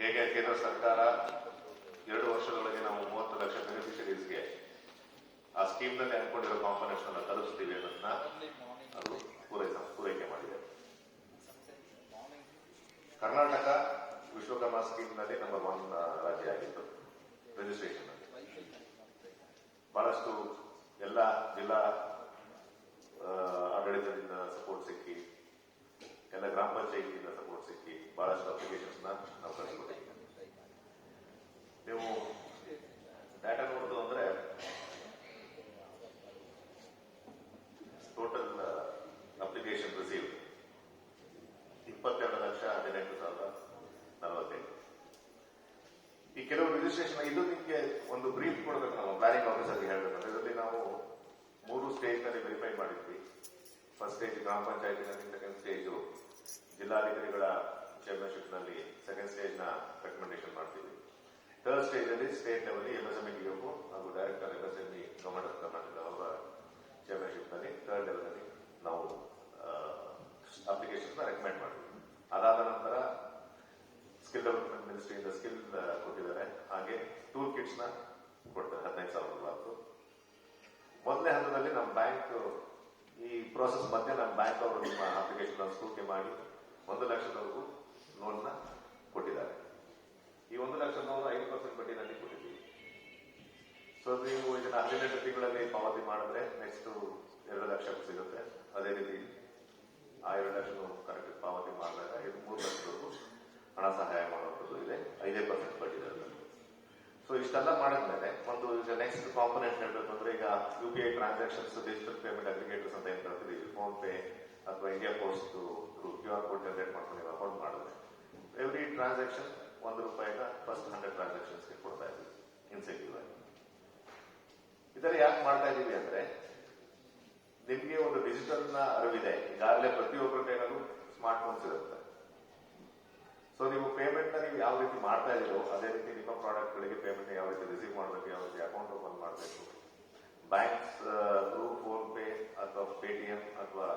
ಹೇಗೆ ಕೇಂದ್ರ ಸರ್ಕಾರ? ಎರಡು ವರ್ಷದೊಳಗೆ ನಾವು ಮೂವತ್ತು ಲಕ್ಷ ಬೆನಿಫಿಷರೀಸ್ಗೆ ಆ ಸ್ಕೀಮ್ನಲ್ಲಿ ಅನ್ಕೊಂಡಿರೋ ಕಾಂಪೋನೆಂಟ್ಸ್ ಅನ್ನ ತಲುಪಿಸ್ತೀವಿ ಅನ್ನೋದನ್ನ ಅದು ಪೂರೈಸ, ಪೂರೈಕೆ ಮಾಡಿದೆ. ಕರ್ನಾಟಕ ವಿಶ್ವಕರ್ಮ ಸ್ಕೀಮ್ನಲ್ಲಿ ನಂಬರ್ ಒನ್ ರಾಜ್ಯ ಆಗಿತ್ತು ರಿಜಿಸ್ಟ್ರೇಷನ್ ಬಹಳಷ್ಟು ಎಲ್ಲ ಜಿಲ್ಲಾ ಆ, ಆಡಳಿತದಿಂದ ಸಪೋರ್ಟ್ ಸಿಕ್ಕಿ ಎಲ್ಲ ಗ್ರಾಮ ಪಂಚಾಯತಿಯಿಂದ ಸಪೋರ್ಟ್ ಸಿಕ್ಕಿ ಬಹಳಷ್ಟು ಅಪ್ಲಿಕೇಶನ್ಸ್ ನಾವು ಕಳಿಸ್ಕೊಟ್ಟಿದ್ದೀವಿ ನೀವು ಡಾಟಾ ನೋಡುದು ಅಂದ್ರೆ ಟೋಟಲ್ ಅಪ್ಲಿಕೇಶನ್ ರಿಸೀವ್ ಇಪ್ಪತ್ತೆರಡು ಲಕ್ಷ ಹದಿನೆಂಟು ಸಾವಿರದ ನಲವತ್ತೈದು ಈ ಕೆಲವು ರಿಜಿಸ್ಟ್ರೇಷನ್ ಇದು ನಿಮಗೆ ಒಂದು ಬ್ರೀಫ್ ಕೊಡಬೇಕು ನಾವು ಪ್ಲಾನಿಂಗ್ ಆಫೀಸರ್ಗೆ ಹೇಳಬೇಕು. ಇದರಲ್ಲಿ ನಾವು ಮೂರು ಸ್ಟೇಜ್ನಲ್ಲಿ ವೆರಿಫೈ ಮಾಡಿದ್ವಿ. ಫಸ್ಟ್ ಸ್ಟೇಜ್ ಗ್ರಾಮ ಪಂಚಾಯತಿನಲ್ಲಿ ಸೆಕೆಂಡ್ ಸ್ಟೇಜು ಜಿಲ್ಲಾಧಿಕಾರಿಗಳ ಚೇರ್ಮನ್ಶಿಪ್ನಲ್ಲಿ ಸೆಕೆಂಡ್ ಸ್ಟೇಜ್ನ ರೆಕಮೆಂಡೇಶನ್ ಮಾಡ್ತೀವಿ. ಥರ್ಡ್ ಸ್ಟೇಜ್ ಅಲ್ಲಿ state level M S D O ಹಾಗೂ director M S M E government of Karnataka ಅವರ ಥರ್ಡ್ ಲೆವೆಲ್ ಅಲ್ಲಿ ನಾವು ಅಪ್ಲಿಕೇಶನ್ ರೆಕಮೆಂಡ್ ಮಾಡ್ತೀವಿ. ಅದಾದ ನಂತರ ಸ್ಕಿಲ್ ಡೆವಲಪ್ಮೆಂಟ್ ಮಿನಿಸ್ಟ್ರಿಯಿಂದ ಸ್ಕಿಲ್ ಕೊಟ್ಟಿದ್ದಾರೆ. ಹಾಗೆ ಟೂಲ್ ಕಿಟ್ಸ್ನ ಕೊಡ್ತಾರೆ, ಹದಿನೈದು ಸಾವಿರ ರೂಪಾಯಿ ಮೊದಲನೇ ಹಂತದಲ್ಲಿ ನಮ್ಮ ಬ್ಯಾಂಕ್ ಈ ಪ್ರೋಸೆಸ್ ಮಧ್ಯೆ ನಮ್ಮ ಬ್ಯಾಂಕ್ ಅವರು ನಿಮ್ಮ ಅಪ್ಲಿಕೇಶನ್ ಸ್ಕೂಟಿ ಮಾಡಿ ಒಂದು ಲಕ್ಷದವರೆಗೂ ಲೋನ್ನ ಕೊಟ್ಟಿದ್ದಾರೆ. ಈ ಒಂದು ಲಕ್ಷ ಲೋನ್ ಐದು ಪರ್ಸೆಂಟ್ ಬಡ್ಡಿನಲ್ಲಿ ಕೊಟ್ಟಿದ್ದೀವಿ. ಸೊ ನೀವು ಇದನ್ನ ಹದಿನೆಂಟು ತಿಂಗಳಲ್ಲಿ ಪಾವತಿ ಮಾಡಿದ್ರೆ ನೆಕ್ಸ್ಟ್ ಎರಡು ಲಕ್ಷ ಸಿಗುತ್ತೆ. ಅದೇ ರೀತಿ, ಆ ಎರಡು ಲಕ್ಷ ಕರೆಕ್ಟ್ ಪಾವತಿ ಮಾಡಿದಾಗ ಇದು ಮೂರು ಲಕ್ಷದವರೆಗೂ ಹಣ ಸಹಾಯ ಮಾಡುವಂಥದ್ದು ಇದೆ, ಐದೇ ಪರ್ಸೆಂಟ್ ಬಡ್ಡಿ ದರದಲ್ಲಿ ಸೊ ಇಷ್ಟೆಲ್ಲ ಮಾಡಿದ್ಮೇಲೆ ಒಂದು ಈಗ ನೆಕ್ಸ್ಟ್ ಕಾಂಪೊನೆಂಟ್ ಹೇಳಬೇಕು ಅಂದ್ರೆ ಈಗ U P I transactions digital payment aggregators ಅಂತ ಏನ್ ಕರ್ತೀವಿ ಫೋನ್ ಪೇ ಅಥವಾ India post Q R code generate ಮಾಡ್ಕೊಂಡು ನೀವು ಅಕೌಂಟ್ ಮಾಡಿದ್ರೆ ಎವ್ರಿ ಟ್ರಾನ್ಸಾಕ್ಷನ್ ಒಂದು ರೂಪಾಯಿನ ಫಸ್ಟ್ ಹಂಡ್ರೆಡ್ ಟ್ರಾನ್ಸಾಕ್ಷನ್ಸ್ಗೆ ಕೊಡ್ತಾ ಇದ್ವಿ ಇನ್ಸೆಂಟಿವ್ ಆಗಿ. ಇದರಲ್ಲಿ ಯಾಕೆ ಮಾಡ್ತಾ ಇದೀವಿ ಅಂದ್ರೆ ನಿಮಗೆ ಒಂದು ಡಿಜಿಟಲ್ನ ಅರಿವಿದೆ. ಈಗಾಗಲೇ ಪ್ರತಿಯೊಬ್ಬರ ಕೈನಲ್ಲೂ ಸ್ಮಾರ್ಟ್ ಫೋನ್ಸ್ ಇರುತ್ತೆ. ಸೊ ನೀವು ಪೇಮೆಂಟ್ನ ನೀವು ಯಾವ ರೀತಿ ಮಾಡ್ತಾ ಇದ್ದೀರೋ, ಅದೇ ರೀತಿ ನಿಮ್ಮ ಪ್ರಾಡಕ್ಟ್ ಗಳಿಗೆ ಪೇಮೆಂಟ್ ಯಾವ ರೀತಿ ರಿಸೀವ್ ಮಾಡಬೇಕು, ಯಾವ ರೀತಿ ಅಕೌಂಟ್ ಓಪನ್ ಮಾಡಬೇಕು. ಬ್ಯಾಂಕ್ಸ್ ಥ್ರೂ ಫೋನ್ ಪೇ ಅಥವಾ ಪೇಟಿಎಂ ಅಥವಾ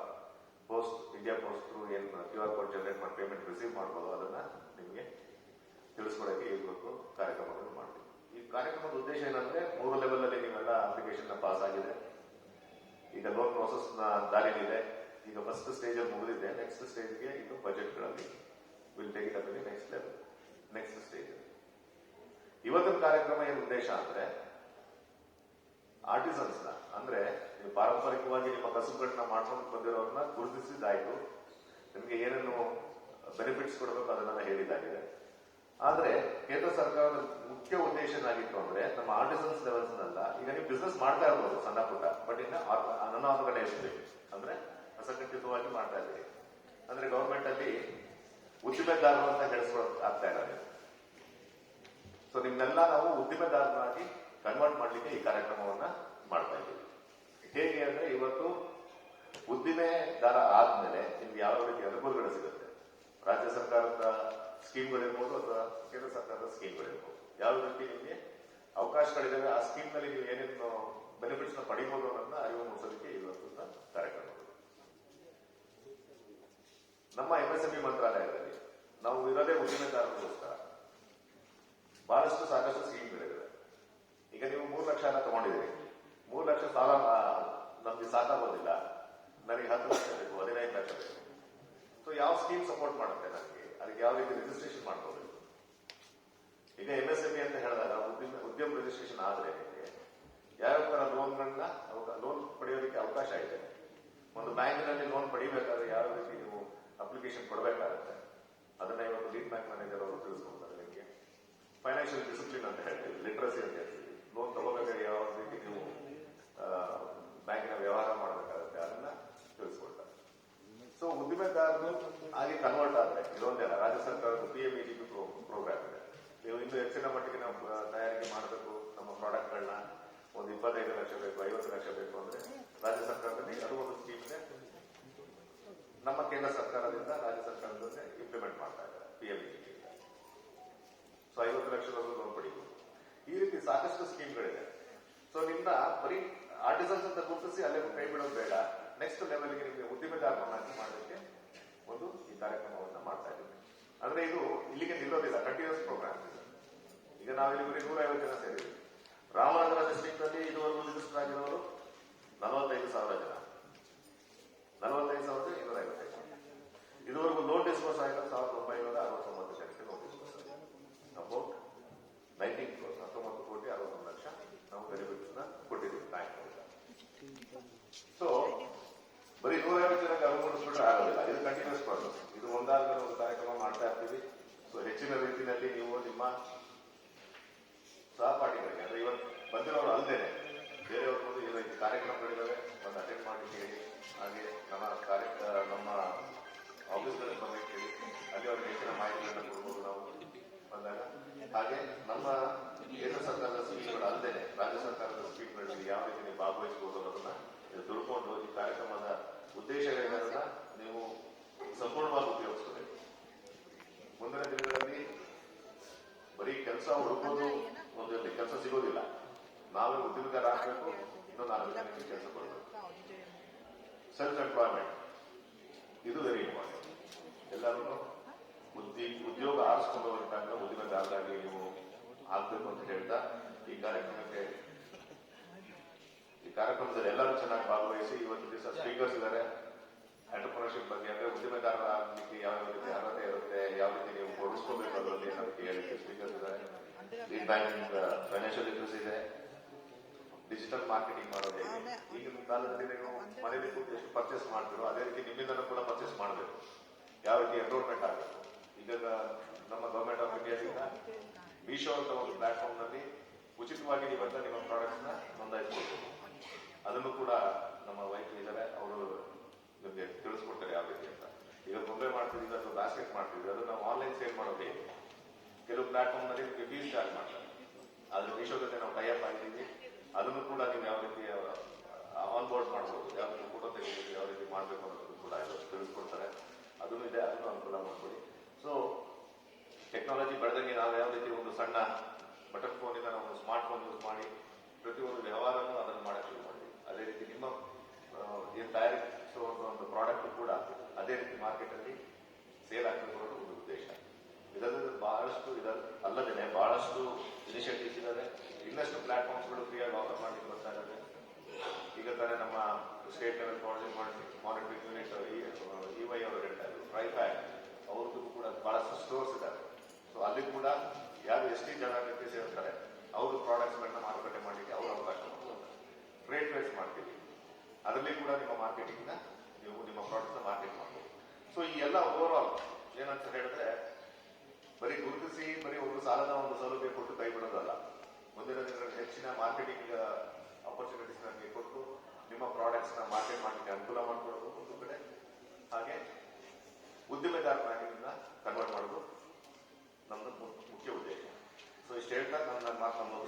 ಪೋಸ್ಟ್ ಇಂಡಿಯಾ ಪೋಸ್ಟ್ ಥ್ರೂ ಏನ್ ಕ್ಯೂ ಆರ್ ಕೋಡ್ ಜನರೇಟ್ ಮಾಡಿ ಪೇಮೆಂಟ್ ರಿಸೀವ್ ಮಾಡ್ಬೋದು, ಅದನ್ನ ನಿಮಗೆ ತಿಳಿಸ್ಕೊಡೋಕೆ ಈ ಒಂದು ಕಾರ್ಯಕ್ರಮಗಳನ್ನು ಮಾಡ್ತೀವಿ. ಈ ಕಾರ್ಯಕ್ರಮದ ಉದ್ದೇಶ ಏನಂದ್ರೆ, ಮೂರು ಲೆವೆಲ್ ಅಲ್ಲಿ ನೀವೆಲ್ಲ ಅಪ್ಲಿಕೇಶನ್ ಪಾಸ್ ಆಗಿದೆ. ಈಗ ಲೋನ್ ಪ್ರೋಸೆಸ್ನ ಈಗ ಫಸ್ಟ್ ಸ್ಟೇಜ್ ಅಲ್ಲಿ ಮುಗಿದಿದೆ. ನೆಕ್ಸ್ಟ್ ಸ್ಟೇಜ್ಗೆ ಇದು ಬಜೆಟ್ಗಳಲ್ಲಿ will take it up next level next stage ಇವತ್ತಿನ ಕಾರ್ಯಕ್ರಮ ಏನ್ ಉದ್ದೇಶ ಅಂದ್ರೆ ಆರ್ಟಿಸನ್ಸ್ನ, ಅಂದ್ರೆ ನೀವು ಪಾರಂಪರಿಕವಾಗಿ ನಿಮ್ಮ ಕಸುಬುಗಳನ್ನ ಮಾಡ್ಕೊಂಡು ಬಂದಿರೋರನ್ನ ಗುರುತಿಸಿದಾಯ್ತು ನಿಮಗೆ ಏನೇನು ಬೆನಿಫಿಟ್ಸ್ ಕೊಡಬೇಕು ಅದನ್ನೆಲ್ಲ ಹೇಳಿದಾಗಿದೆ ಆದ್ರೆ ಕೇಂದ್ರ ಸರ್ಕಾರದ ಮುಖ್ಯ ಉದ್ದೇಶ ಏನಾಗಿತ್ತು ಅಂದ್ರೆ, ನಮ್ಮ ಆರ್ಟಿಸನ್ಸ್ ಲೆವೆಲ್ಸ್ ನಲ್ಲ, ಈಗ ನೀವು ಬಿಸ್ನೆಸ್ ಮಾಡ್ತಾ ಇರ್ಬೋದು ಸಣ್ಣ ಪುಟ್ಟ ಬಟ್ ಇನ್ನ ಅನಾನುಗಣೆ ಅಂದ್ರೆ ಅಸಂಘಟಿತವಾಗಿ ಮಾಡ್ತಾ ಇದ್ದೀವಿ ಅಂದ್ರೆ ಗವರ್ಮೆಂಟ್ ಅಲ್ಲಿ ಉದ್ದಿಮೆದಾರರು ಅಂತ ಹೇಳಿಸ್ಕೊಳಕ್ ಆಗ್ತಾ ಇದ್ದಾರೆ ಸೊ ನಿಮ್ನೆಲ್ಲ ನಾವು ಉದ್ದಿಮೆದಾರರಾಗಿ ಕನ್ವರ್ಟ್ ಮಾಡಲಿಕ್ಕೆ ಈ ಕಾರ್ಯಕ್ರಮವನ್ನ ಮಾಡ್ತಾ ಇದ್ದೀವಿ. ಹೇಗೆ ಅಂದ್ರೆ ಇವತ್ತು ಉದ್ದಿಮೆದಾರ ಆದ್ಮೇಲೆ ನಿಮ್ಗೆ ಯಾವ ರೀತಿ ಅನುಕೂಲಗಳು ಸಿಗುತ್ತೆ? ರಾಜ್ಯ ಸರ್ಕಾರದ ಸ್ಕೀಮ್ಗಳಿರ್ಬೋದು ಅಥವಾ ಕೇಂದ್ರ ಸರ್ಕಾರದ ಸ್ಕೀಮ್ಗಳಿರ್ಬೋದು. ಯಾವ ರೀತಿ ನಿಮಗೆ ಅವಕಾಶಗಳಿದ್ದಾವೆ? ಆ ಸ್ಕೀಮ್ನಲ್ಲಿ ನೀವು ಏನೇನು ಬೆನಿಫಿಟ್ಸ್ನ ಪಡಿಬಹುದು ಅನ್ನೋದನ್ನ ಅರಿವು ಮೂಡಿಸೋದಕ್ಕೆ ಇವತ್ತು ಕಾರ್ಯಕ್ರಮಗಳು ನಮ್ಮ ಎಂಎಸ್ಎಂಇ ಮಂತ್ರಾಲಯದಲ್ಲಿ ನಾವು ಇರೋದೇ ಉದ್ದಿಮೆದಾರರಿಗೋಸ್ಕರ ಬಹಳಷ್ಟು ಸಾಕಷ್ಟು ಸ್ಕೀಮ್ಗಳಿವೆ ಈಗ ನೀವು ಮೂರು ಲಕ್ಷ ಹಣ ತಗೊಂಡಿದ್ದೀರಿ. ಮೂರು ಲಕ್ಷ ಸಾಲ ನಮಗೆ ಸಾಕಾಗೋದಿಲ್ಲ ನನಗೆ ಹತ್ತು ಲಕ್ಷ ಬೇಕು, ಹದಿನೈದು ಲಕ್ಷ ಬೇಕು. ಸೊ ಯಾವ ಸ್ಕೀಮ್ ಸಪೋರ್ಟ್ ಮಾಡುತ್ತೆ ನನಗೆ ಅದಕ್ಕೆ ಯಾವ ರೀತಿ ರಿಜಿಸ್ಟ್ರೇಷನ್ ಮಾಡ್ಕೋಬೇಕು ಈಗ ಎಂಎಸ್ಎಂಇ ಅಂತ ಹೇಳಿದಾಗ ಉದ್ಯಮ ಉದ್ಯಮ ರಿಜಿಸ್ಟ್ರೇಷನ್ ಆದ್ರೆ ನಿಮಗೆ ಯಾವ್ಯಾವ ತರ ಲೋನ್ಗಳನ್ನ ಲೋನ್ ಪಡೆಯೋದಕ್ಕೆ ಅವಕಾಶ ಇದೆ. ಒಂದು ಬ್ಯಾಂಕಿನಲ್ಲಿ ಲೋನ್ ಪಡಿಬೇಕಾದ್ರೆ ಯಾವ ರೀತಿ ಅಪ್ಲಿಕೇಶನ್ ಕೊಡಬೇಕಾಗುತ್ತೆ. ಅದನ್ನ ಇವತ್ತು ಲೀಡ್ ಬ್ಯಾಂಕ್ ಮ್ಯಾನೇಜರ್ ಅವರು ತಿಳಿಸ್ಕೊಡ್ತಾರೆ ನಿಮಗೆ. ಫೈನಾನ್ಷಿಯಲ್ ಡಿಸಿಪ್ಲಿನ್ ಅಂತ ಹೇಳ್ತೀವಿ ಲಿಟ್ರಸಿ ಅಂತ ಹೇಳ್ತೀವಿ. ಲೋನ್ ತಗೋಬೇಕಾದ್ರೆ ಯಾವ ರೀತಿ ನೀವು ಬ್ಯಾಂಕಿನ ವ್ಯವಹಾರ ಮಾಡಬೇಕಾಗುತ್ತೆ ಅದನ್ನ ತಿಳಿಸ್ಕೊಡ್ತಾರೆ ಸೊ ಉದ್ದಿಮೆದಾರರು ಆಗಿ ಕನ್ವರ್ಟ್ ಆದ್ರೆ ಇದೊಂದೇನ ರಾಜ್ಯ ಸರ್ಕಾರದ ಪಿ ಎಂ ಇ ಪ್ರೋಗ್ರಾಮ್ ಇದೆ. ನೀವು ಇನ್ನು ಹೆಚ್ಚಿನ ಮಟ್ಟಿಗೆ ನಾವು ತಯಾರಿಕೆ ಮಾಡಬೇಕು, ನಮ್ಮ ಪ್ರಾಡಕ್ಟ್ಗಳನ್ನ ಒಂದು ಇಪ್ಪತ್ತೈದು ಲಕ್ಷ ಬೇಕು, ಐವತ್ತು ಲಕ್ಷ ಬೇಕು ಅಂದ್ರೆ, ರಾಜ್ಯ ಸರ್ಕಾರದಲ್ಲಿ ಅದು ಒಂದು ಸ್ಕೀಮ್ ಇದೆ. ನಮ್ಮ ಕೇಂದ್ರ ಸರ್ಕಾರದಿಂದ ರಾಜ್ಯ ಸರ್ಕಾರದಿಂದ ಇಂಪ್ಲಿಮೆಂಟ್ ಮಾಡ್ತಾ ಇದ್ದಾರೆ ಪಿ ಎಂ ಸೊ ಐವತ್ತು ಲಕ್ಷದವರೆಗೂ ಲೋನ್ ಪಡಿಬಹುದು ಈ ರೀತಿ ಸಾಕಷ್ಟು ಸ್ಕೀಮ್ಗಳಿದೆ. ಸೊ ನಿಮ್ಮ ಬರೀ ಆರ್ಟಿಸನ್ಸ್ ಅಂತ ಗುರುತಿಸಿ ಅಲ್ಲೇ ಕೈ ಬಿಡೋದು ಬೇಡ. ನೆಕ್ಸ್ಟ್ ಲೆವೆಲ್ಗೆ ನಿಮಗೆ ಉದ್ದಿಮೆದಾರರನ್ನಾಗಿ ಮಾಡೋದಕ್ಕೆ ಒಂದು ಈ ಕಾರ್ಯಕ್ರಮವನ್ನು ಮಾಡ್ತಾ ಇದ್ದೀವಿ. ಅಂದ್ರೆ ಇದು ಇಲ್ಲಿಗೆ ನಿಲ್ಲ ನಿಲ್ಲೋದಿಲ್ಲ ಕಂಟಿನ್ಯೂಸ್ ಪ್ರೋಗ್ರಾಮ್ ಈಗ ನಾವು ಬರೀ ನೂರ ಐವತ್ತು ಜನ ಸೇರಿದ್ವಿ ರಾಮನಗರ ಡಿಸ್ಟ್ರಿಕ್ಟ್ನಲ್ಲಿ ಇದುವರೆಗೂ ರಿಜಿಸ್ಟರ್ ನಲವತ್ತೈದು ಸಾವಿರ ಜನ ನಲವತ್ತೈದು ಸಾವಿರದ ಇನ್ನೂರ ಐವತ್ತೈದು ಇದುವರೆಗೂ ಆಗಿರೋ ಸಾವಿರದ ಒಂಬೈನೂರ ಅರವತ್ತೊಂಬತ್ತು ಲಕ್ಷಕ್ಕೆ ನೋಟಿಸ್ ಅಬೌಟ್ ನೈನ್ಟೀನ್ ಕ್ರೋರ್ಸ್ ಹತ್ತೊಂಬತ್ತು ಕೋಟಿ ಅರವತ್ತೊಂದು ಲಕ್ಷ ನಾವು ಬೆನಿಫಿಟ್ಸ್ ಕೊಟ್ಟಿದ್ದೀವಿ ಬ್ಯಾಂಕ್ ಸೊ ಬರೀ ನೂರ ಐವತ್ತು ಜನಕ್ಕೆ ಅನುಮೋದಿಸ್ಬಿಟ್ರೆ ಆಗೋದಿಲ್ಲ ಇದು ಕಂಟಿನ್ಯೂಸ್ ಪ್ರಾಸೆಸ್ ಇದು ಒಂದಾದ್ಮೇಲೆ ಒಂದು ಕಾರ್ಯಕ್ರಮ ಮಾಡ್ತಾ ಇರ್ತೀವಿ ಸೊ ಹೆಚ್ಚಿನ ರೀತಿಯಲ್ಲಿ ನೀವು ನಿಮ್ಮ ಸಹಪಾಠಿಗಳಿಗೆ ಅಂದ್ರೆ ಇವತ್ತು ಬಂದಿರೋರು ಅಲ್ಲದೇನೆ ಬೇರೆಯವರು ಕಾರ್ಯಕ್ರಮಗಳಿದ್ದಾವೆ ಒಂದು ಅಟೆಂಡ್ ಮಾಡಿ ಹೇಳಿ ಹಾಗೆ ನಮ್ಮ ಕಾರ್ಯ ನಮ್ಮ ಆಫೀಸ್ಗಳಲ್ಲಿ ಬರಬೇಕು ಹೇಳಿ ಅಲ್ಲಿ ಅವ್ರಿಗೆ ಹೆಚ್ಚಿನ ಮಾಹಿತಿಗಳನ್ನು ಕೊಡ್ಬೋದು ನಾವು ಬಂದಾಗ. ಹಾಗೆ ನಮ್ಮ ಕೇಂದ್ರ ಸರ್ಕಾರದ ಸ್ಕೀಮ್ಗಳು ಅಲ್ಲದೆ ರಾಜ್ಯ ಸರ್ಕಾರದ ಸ್ಕೀಮ್ಗಳಲ್ಲಿ ಯಾವ ರೀತಿ ನೀವು ಭಾಗವಹಿಸಬಹುದು ಅನ್ನೋದನ್ನ ಇದು ತಿಳ್ಕೊಂಡು ಈ ಕಾರ್ಯಕ್ರಮದ ಉದ್ದೇಶಗಳನ್ನ ನೀವು ಸಂಪೂರ್ಣವಾಗಿ ಉಪಯೋಗಿಸ್ತದೆ ಮುಂದಿನ ದಿನಗಳಲ್ಲಿ ಬರೀ ಕೆಲಸ ಹುಡುಕೋದು ಒಂದು ಕೆಲಸ ಸಿಗೋದಿಲ್ಲ. ನಾವೇ ಉದ್ಯಮಿಗಾರ ಆಗಬೇಕು ಇನ್ನೂ ನಾಲ್ಕು ಕೆಲಸ ಕೊಡಬೇಕು. ಸೆಲ್ಫ್ ಎಂಪ್ಲಾಯ್ಮೆಂಟ್ ಇದು ವೆರಿ ಇಂಪಾರ್ಟೆಂಟ್ ಎಲ್ಲರೂ ಉದ್ದಿ ಉದ್ಯೋಗ ಆರಿಸ್ಕೊಂಡು ಮುಂದಿನ ಉದ್ಯಮದಾರರಾಗಿ ನೀವು ಆಗ್ಬೇಕು ಅಂತ ಹೇಳ್ತಾ ಈ ಕಾರ್ಯಕ್ರಮಕ್ಕೆ, ಈ ಕಾರ್ಯಕ್ರಮದಲ್ಲಿ ಎಲ್ಲರೂ ಚೆನ್ನಾಗಿ ಭಾಗವಹಿಸಿ ಇವತ್ತು ದಿವಸ ಸ್ಪೀಕರ್ಸ್ ಇದ್ದಾರೆ. ಎಂಟರ್ಪ್ರಿನರ್ಶಿಪ್ ಬಗ್ಗೆ ಅಂದ್ರೆ ಉದ್ಯಮದಾರರ ಆಗ್ಲಿಕ್ಕೆ ಯಾವ ರೀತಿ ಅರ್ಹತೆ ಇರುತ್ತೆ, ಯಾವ ರೀತಿ ನೀವು ಕೊಡಿಸ್ಕೋಬೇಕು ಅದರಲ್ಲಿ ಅನ್ನೋದಕ್ಕೆ ಹೇಳಿ ಸ್ಪೀಕರ್ಸ್ ಇದ್ದಾರೆ. ಲೀಡ್ ಬ್ಯಾಂಕಿಂಗ್ ಫೈನಾನ್ಷಿಯಲ್ ಲಿಟ್ರಸಿ ಇದೆ. ಡಿಜಿಟಲ್ ಮಾರ್ಕೆಟಿಂಗ್ ಮಾಡೋದು ಈಗಿನ ಕಾಲದಲ್ಲಿ ನೀವು ಮನೆಯಲ್ಲಿ ಎಷ್ಟು ಪರ್ಚೇಸ್ ಮಾಡ್ತೀರೋ, ಅದೇ ರೀತಿ ನಿಮ್ಮಿಂದನೂ ಕೂಡ ಪರ್ಚೇಸ್ ಮಾಡಬೇಕು. ಯಾವ ರೀತಿ ಎನ್ರೋಲ್ಮೆಂಟ್ ಆಗಬೇಕು? ಇದನ್ನ ನಮ್ಮ ಗವರ್ಮೆಂಟ್ ಆಫ್ ಇಂಡಿಯಾದಿಂದ ಮೀಶೋ ಅಂತ ಒಂದು ಪ್ಲಾಟ್ಫಾರ್ಮ್ನಲ್ಲಿ ಉಚಿತವಾಗಿ ನೀವೆಲ್ಲ ನಿಮ್ಮ ಪ್ರಾಡಕ್ಟ್ಸ್ನ ನೋಂದಾಯಿಸಬಹುದು ಅದನ್ನು ಕೂಡ ನಮ್ಮ ವೈಫ್ ಇದ್ದಾರೆ, ಅವರು ನಿಮಗೆ ತಿಳಿಸ್ಕೊಡ್ತಾರೆ ಯಾವ ರೀತಿ ಅಂತ. ಈಗ ಬೊಂಬೆ ಮಾಡ್ತಿದ್ದೀವಿ ಅಥವಾ ಬಾಸ್ಕೆಟ್ ಮಾಡ್ತಿದ್ವಿ ಅದನ್ನ ನಾವು ಆನ್ಲೈನ್ ಸೇಲ್ ಮಾಡೋದು ಕೆಲವು ಪ್ಲಾಟ್ಫಾರ್ಮ್ನಲ್ಲಿ ನಿಮಗೆ ಫೀಸ್ ಚಾರ್ಜ್ ಮಾಡ್ತಾರೆ. ಆದ್ರೆ ಮೀಶೋ ಜೊತೆ ನಾವು ಟೈಅಪ್ ಆಗಿದ್ದೀವಿ. ಅದನ್ನು ಕೂಡ ನೀವು ಯಾವ ರೀತಿ ಆನ್ ಬೋರ್ಡ್ ಮಾಡಬಹುದು ಯಾವ ರೀತಿ ಫೋಟೋ ತೆಗಿಬೇಕು ಯಾವ ರೀತಿ ಮಾಡಬೇಕು ಅನ್ನೋದು ಕೂಡ ಇದು ತಿಳಿಸ್ಕೊಡ್ತಾರೆ ಅದನ್ನು ಇದೆ ಅದನ್ನು ಅನುಕೂಲ ಮಾಡ್ಕೊಳ್ಳಿ ಸೊ ಟೆಕ್ನಾಲಜಿ ಬೆಳೆದಂಗೆ ನಾವು ಯಾವ ರೀತಿ ಒಂದು ಸಣ್ಣ ಬಟನ್ ಫೋನಿಂದ ನಾವು ಸ್ಮಾರ್ಟ್ ಫೋನ್ ಯೂಸ್ ಮಾಡಿ ಪ್ರತಿಯೊಂದು ವ್ಯವಹಾರನೂ ಅದನ್ನು ಮಾಡಕ್ಕೆ ಶುರು ಮಾಡಿದ್ವಿ ಅದೇ ರೀತಿ ನಿಮ್ಮ ಏನು ತಯಾರಿಸುವಂಥ ಒಂದು ಪ್ರಾಡಕ್ಟ್ ಕೂಡ ಅದೇ ರೀತಿ ಮಾರ್ಕೆಟ್ ಅಲ್ಲಿ ಸೇಲ್ ಆಗಬೇಕು ಒಂದು ಉದ್ದೇಶ ಇದಲ್ಲದೆ ಬಹಳಷ್ಟು ಇದ ಅಲ್ಲದೆ ಬಹಳಷ್ಟು ಇನಿಷಿಯೇಟಿವ್ಸ್ ಇದಾವೆ ಇನ್ನಷ್ಟು ಪ್ಲಾಟ್ಫಾರ್ಮ್ಸ್ಗಳು ಫ್ರೀಯಾಗಿ ಆಫರ್ ಮಾಡಲಿಕ್ಕೆ ಬರ್ತಾ ಇದ್ದಾರೆ ಈಗ ತಾನೇ ನಮ್ಮ state level monitoring unit E Y ಅವರು ಹೇಳ್ತಾ ಇದ್ರು ಟ್ರೈಫ್ಯಾಕ್ ಅವ್ರದ್ದು ಕೂಡ ಬಹಳಷ್ಟು ಸ್ಟೋರ್ಸ್ ಇದ್ದಾರೆ ಸೊ ಅಲ್ಲಿ ಕೂಡ ಯಾರು ಎಸ್ ಟಿ ಜನಾಂಗಕ್ಕೆ ಸೇರ್ತಾರೆ ಅವರು ಪ್ರಾಡಕ್ಟ್ಸ್ ಗಳನ್ನ ಮಾರುಕಟ್ಟೆ ಮಾಡಲಿಕ್ಕೆ ಅವರು ಅವಕಾಶ ಮಾಡ್ತಾರೆ ಟ್ರೇಡ್ ಫೇರ್ಸ್ ಮಾಡ್ತೀವಿ ಅದರಲ್ಲಿ ಕೂಡ ನಿಮ್ಮ ಮಾರ್ಕೆಟಿಂಗ್ನ ನೀವು ನಿಮ್ಮ ಪ್ರಾಡಕ್ಟ್ನ ಮಾರ್ಕೆಟ್ ಮಾಡಬಹುದು ಸೊ ಈ ಎಲ್ಲ ಓವರ್ ಆಲ್ ಏನಂತ ಹೇಳಿದ್ರೆ, ಬರೀ ಗುರುತಿಸಿ, ಬರೀ ಒಂದು ಸಾಲದ ಒಂದು ಸೌಲಭ್ಯ ಕೊಟ್ಟು ಕೈ ಬಿಡೋದಲ್ಲ. ಮುಂದಿನ ದಿನಗಳಲ್ಲಿ ಹೆಚ್ಚಿನ ಮಾರ್ಕೆಟಿಂಗ್ ಆಪರ್ಚುನಿಟೀಸ್ ನಮಗೆ ಕೊಟ್ಟು, ನಿಮ್ಮ ಪ್ರಾಡಕ್ಟ್ಸ್ನ ಮಾರ್ಕೆಟ್ ಮಾಡಲಿಕ್ಕೆ ಅನುಕೂಲ ಮಾಡಿಕೊಡೋದು ಒಂದು ಕಡೆ. ಹಾಗೆ ಉದ್ಯಮೆದಾರನಾಗಿ ನಿಮ್ಮನ್ನ ಕನ್ವರ್ಟ್ ಮಾಡೋದು ನಮ್ದು ಮುಖ್ಯ ಉದ್ದೇಶ. ಸೊ ಇಷ್ಟು ಹೇಳ್ತಾ ನಾನು ನನ್ನ ಮಾತನ್ನು